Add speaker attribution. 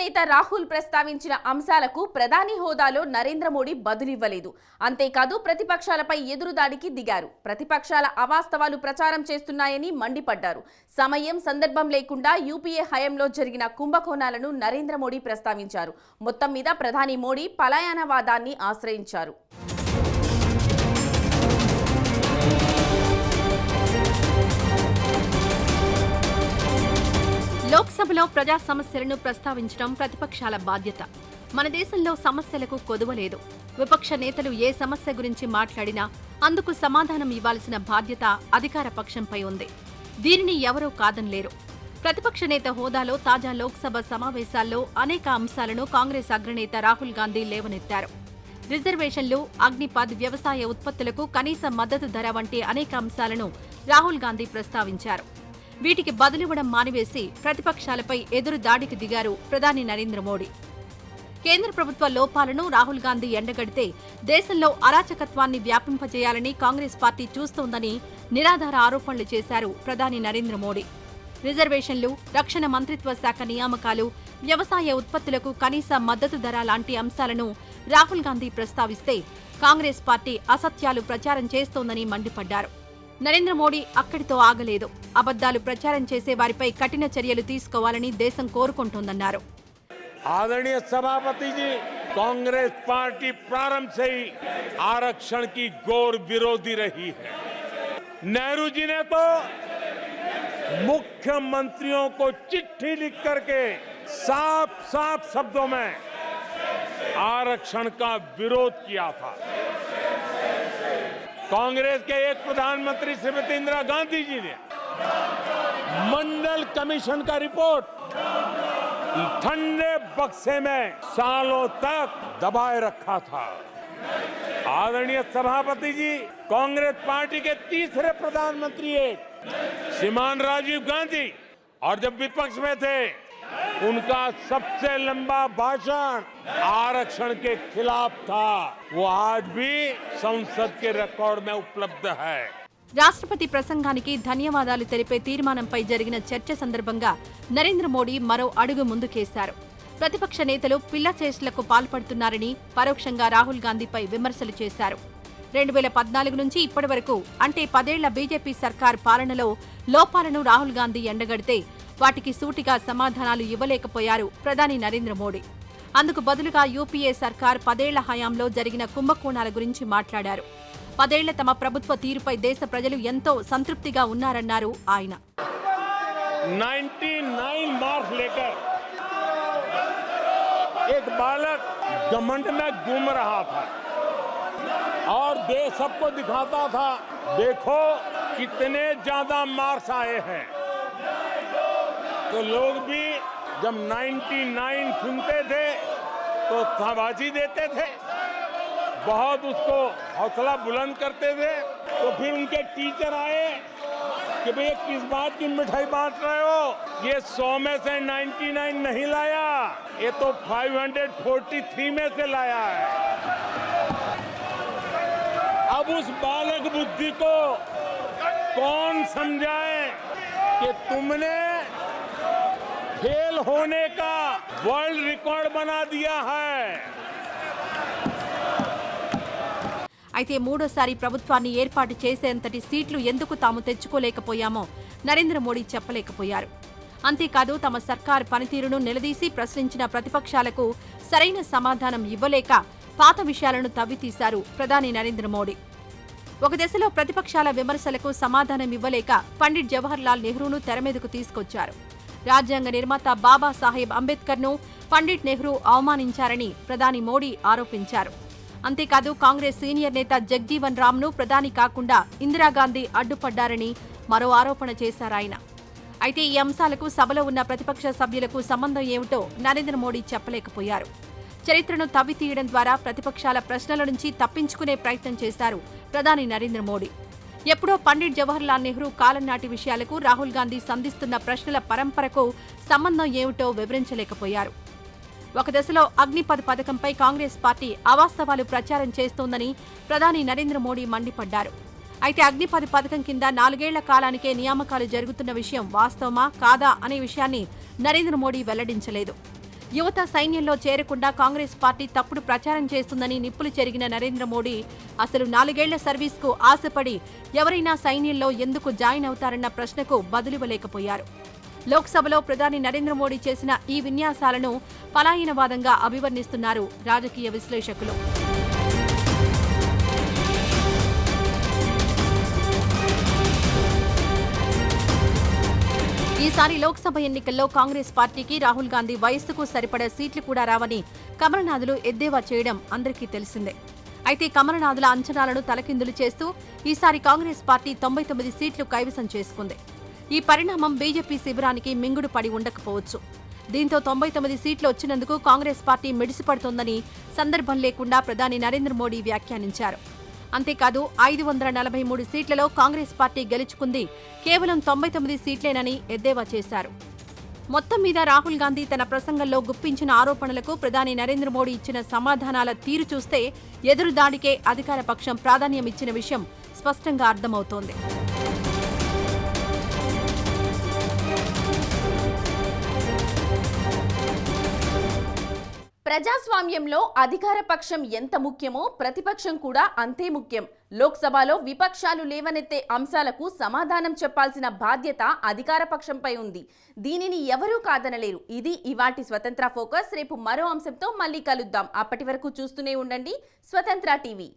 Speaker 1: నేత రాహుల్ ప్రస్తావించిన అంశాలకు ప్రధాని హోదాలో నరేంద్ర మోడీ బదులివ్వలేదు. అంతేకాదు ప్రతిపక్షాలపై ఎదురుదాడికి దిగారు. ప్రతిపక్షాల అవాస్తవాలు ప్రచారం చేస్తున్నాయని మండిపడ్డారు. సమయం సందర్భం లేకుండా యూపీఏ హయంలో జరిగిన కుంభకోణాలను నరేంద్ర మోడీ ప్రస్తావించారు. మొత్తం మీద ప్రధాని మోడీ పలాయనవాదాన్ని ఆశ్రయించారు.
Speaker 2: లోక్సభలో ప్రజా సమస్యలను ప్రస్తావించడం ప్రతిపక్షాల బాధ్యత. మన దేశంలో సమస్యలకు కొదువలేదు విపక్ష నేతలు ఏ సమస్య గురించి మాట్లాడినా అందుకు సమాధానం ఇవ్వాల్సిన బాధ్యత అధికార పక్షంపై ఉంది. దీనిని ఎవరూ కాదనలేరు ప్రతిపక్ష నేత హోదాలో తాజా లోక్సభ సమావేశాల్లో అనేక అంశాలను కాంగ్రెస్ అగ్రనేత రాహుల్ గాంధీ లేవనెత్తారు. రిజర్వేషన్లు అగ్నిపాద్ వ్యవసాయ ఉత్పత్తులకు కనీస మద్దతు ధర వంటి అనేక అంశాలను రాహుల్ గాంధీ ప్రస్తావించారు. వీటికి బదులివ్వడం మానివేసి ప్రతిపక్షాలపై ఎదురు దాడికి దిగారు ప్రధాని నరేంద్ర మోడీ. కేంద్ర ప్రభుత్వ లోపాలను రాహుల్ గాంధీ ఎండగడితే దేశంలో అరాచకత్వాన్ని వ్యాపింపజేయాలని కాంగ్రెస్ పార్టీ చూస్తోందని నిరాధార ఆరోపణలు చేశారు ప్రధాని నరేంద్ర మోడీ. రిజర్వేషన్లు రక్షణ మంత్రిత్వ శాఖ నియామకాలు వ్యవసాయ ఉత్పత్తులకు కనీస మద్దతు ధర లాంటి అంశాలను రాహుల్ గాంధీ ప్రస్తావిస్తే కాంగ్రెస్ పార్టీ అసత్యాలు ప్రచారం చేస్తోందని మండిపడ్డారు. నరేంద్ర మోడీ అక్కడితో ఆగలేదు అబద్దాలు ప్రచారం చేసే వారిపై కఠిన చర్యలు తీసుకోవాలని దేశం కోరుకుంటోందన్నారు
Speaker 3: आदरणीय सभापति जी कांग्रेस पार्टी प्रारंभ से ही आरक्षण की गौर विरोधी रही है नेहरू जी ने तो मुख्यमंत्रियों को चिट्ठी लिख करके साफ साफ शब्दों में आरक्षण का विरोध किया था कांग्रेस के एक प्रधानमंत्री श्रीमती इंदिरा गांधी जी ने मंडल कमीशन का रिपोर्ट ठंडे बक्से में सालों तक दबाए रखा था। आदरणीय सभापति जी, कांग्रेस पार्टी के तीसरे प्रधानमंत्री एक श्रीमान राजीव गांधी और जब विपक्ष में थे उनका सबसे लंबा भाषण आरक्षण के खिलाफ था वो आज भी संसद के रिकॉर्ड में उपलब्ध है
Speaker 2: రాష్ట్రపతి ప్రసంగానికి ధన్యవాదాలు తెలిపే తీర్మానంపై జరిగిన చర్చ సందర్భంగా నరేంద్ర మోడీ మరో అడుగు ముందుకేశారు ప్రతిపక్ష నేతలు పిల్ల చేష్టలకు పాల్పడుతున్నారని పరోక్షంగా రాహుల్ గాంధీపై విమర్శలు చేశారు రెండు వేల పద్నాలుగు నుంచి ఇప్పటి వరకు అంటే పదేళ్ల బీజేపీ సర్కార్ పాలనలో లోపాలను రాహుల్ గాంధీ ఎండగడితే వాటికి సూటిగా సమాధానాలు ఇవ్వలేకపోయారు ప్రధాని నరేంద్ర మోడీ అందుకు బదులుగా యూపీఏ సర్కార్ పదేళ్ల హయాంలో జరిగిన కుంభకోణాల గురించి మాట్లాడారు పదేళ్ల తమ ప్రభుత్వ తీరుపై దేశ ప్రజలు ఎంతో సంతృప్తిగా ఉన్నారన్నారు ఆయన
Speaker 3: 99 मार्क्स लेकर एक बालक घमंड में घूम रहा था और देश सबको दिखाता था देखो कितने ज्यादा मार्क्स आए हैं तो लोग भी जब 99 सुनते थे तो शाबाशी देते थे। बहुत उसको हौसला बुलंद करते थे। तो फिर उनके टीचर आए कि भैया किस बात की मिठाई बांट रहे हो? ये 100 में से 99 नहीं लाया। ये तो 543 में से लाया है। अब उस बालक बुद्धि को कौन समझाए कि तुमने फेल होने का वर्ल्ड रिकॉर्ड बना दिया है
Speaker 2: అయితే మూడోసారి ప్రభుత్వాన్ని ఏర్పాటు చేసేంతటి సీట్లు ఎందుకు తాము తెచ్చుకోలేకపోయామో నరేంద్ర మోడీ చెప్పలేకపోయారు అంతేకాదు తమ సర్కార్ పనితీరును నిలదీసి ప్రశ్నించిన ప్రతిపక్షాలకు సరైన సమాధానం ఇవ్వలేక పాత విషయాలను తవ్వితీశారు ప్రధాని నరేంద్ర మోడీ ఒక దశలో ప్రతిపక్షాల విమర్శలకు సమాధానం ఇవ్వలేక పండిట్ జవహర్ లాల్ నెహ్రూను తెరమీదకు తీసుకొచ్చారు రాజ్యాంగ నిర్మాత బాబాసాహెబ్ అంబేద్కర్ను పండిట్ నెహ్రూ అవమానించారని ప్రధాని మోడీ ఆరోపించారు. అంతేకాదు కాంగ్రెస్ సీనియర్ నేత జగ్జీవన్ రామ్ను ప్రధాని కాకుండా ఇందిరాగాంధీ అడ్డుపడ్డారని మరో ఆరోపణ చేశారాయన అయితే ఈ అంశాలకు సభలో ఉన్న ప్రతిపక్ష సభ్యులకు సంబంధం ఏమిటో నరేంద్ర మోడీ చెప్పలేకపోయారు. చరిత్రను తవ్వి తీయడం ద్వారా ప్రతిపక్షాల ప్రశ్నల నుంచి తప్పించుకునే ప్రయత్నం చేశారు ప్రధాని నరేంద్ర మోడీ. ఎప్పుడో పండిట్ జవహర్లాల్ నెహ్రూ కాలం నాటి విషయాలకు రాహుల్ గాంధీ సంధిస్తున్న ప్రశ్నల పరంపరకు సంబంధం ఏమిటో వివరించలేకపోయారు. ఒక దశలో అగ్నిపథ్ పథకంపై కాంగ్రెస్ పార్టీ అవాస్తవాలు ప్రచారం చేస్తోందని ప్రధాని నరేంద్ర మోడీ మండిపడ్డారు. అయితే అగ్నిపథ్ పథకం కింద నాలుగేళ్ళ కాలానికే నియామకాలు జరుగుతున్న విషయం వాస్తవమా కాదా అనే విషయాన్ని నరేంద్ర మోడీ వెల్లడించలేదు. యువత సైన్యంలో చేరకుండా కాంగ్రెస్ పార్టీ తప్పుడు ప్రచారం చేస్తుందని నిప్పులు చెరిగిన నరేంద్ర మోడీ అసలు నాలుగేళ్ళ సర్వీస్కు ఆశపడి ఎవరైనా సైన్యంలో ఎందుకు జాయిన్ అవుతారన్న ప్రశ్నకు బదులివ్వలేకపోయారు. లోక్సభలో ప్రధాని నరేంద్ర మోడీ చేసిన ఈ విన్యాసాలను పలాయనవాదంగా అభివర్ణిస్తున్నారు రాజకీయ విశ్లేషకులు. ఈసారి లోక్సభ ఎన్నికల్లో కాంగ్రెస్ పార్టీకి రాహుల్ గాంధీ వయస్సుకు సరిపడే సీట్లు కూడా రావని కమలనాథులు ఎద్దేవా చేయడం అందరికీ తెలిసిందే. అయితే కమలనాథుల అంచనాలను తలకిందులు చేస్తూ ఈసారి కాంగ్రెస్ పార్టీ తొంభై తొమ్మిది సీట్లు కైవసం చేసుకుంది. ఈ పరిణామం బీజేపీ శిబిరానికి మింగుడు పడి ఉండకపోవచ్చు. దీంతో తొంభై తొమ్మిది సీట్లు వచ్చినందుకు కాంగ్రెస్ పార్టీ మెడిసిపడుతోందని సందర్భం లేకుండా ప్రధాని నరేంద్ర మోడీ వ్యాఖ్యానించారు. అంతేకాదు ఐదు వందల నలభై మూడు సీట్లలో కాంగ్రెస్ పార్టీ గెలుచుకుంది. కేవలం తొంభై తొమ్మిది సీట్లేనని ఎద్దేవా చేశారు. మొత్తం మీద రాహుల్ గాంధీ తన ప్రసంగంలో గుప్పించిన ఆరోపణలకు ప్రధాని నరేంద్ర మోడీ ఇచ్చిన సమాధానాల తీరు చూస్తే ఎదురుదాడికే అధికార పక్షం ప్రాధాన్యమిచ్చిన విషయం స్పష్టంగా అర్థమవుతోంది.
Speaker 1: ప్రజాస్వామ్యంలో అధికార పక్షం ఎంత ముఖ్యమో ప్రతిపక్షం కూడా అంతే ముఖ్యం. లోక్సభలో విపక్షాలు లేవనెత్తే అంశాలకు సమాధానం చెప్పాల్సిన బాధ్యత అధికార పక్షంపై ఉంది. దీనిని ఎవరూ కాదనలేరు. ఇది ఇవాటి స్వతంత్ర ఫోకస్. రేపు మరో అంశంతో మళ్ళీ కలుద్దాం. అప్పటి వరకు చూస్తూనే ఉండండి. స్వతంత్ర టీవీ.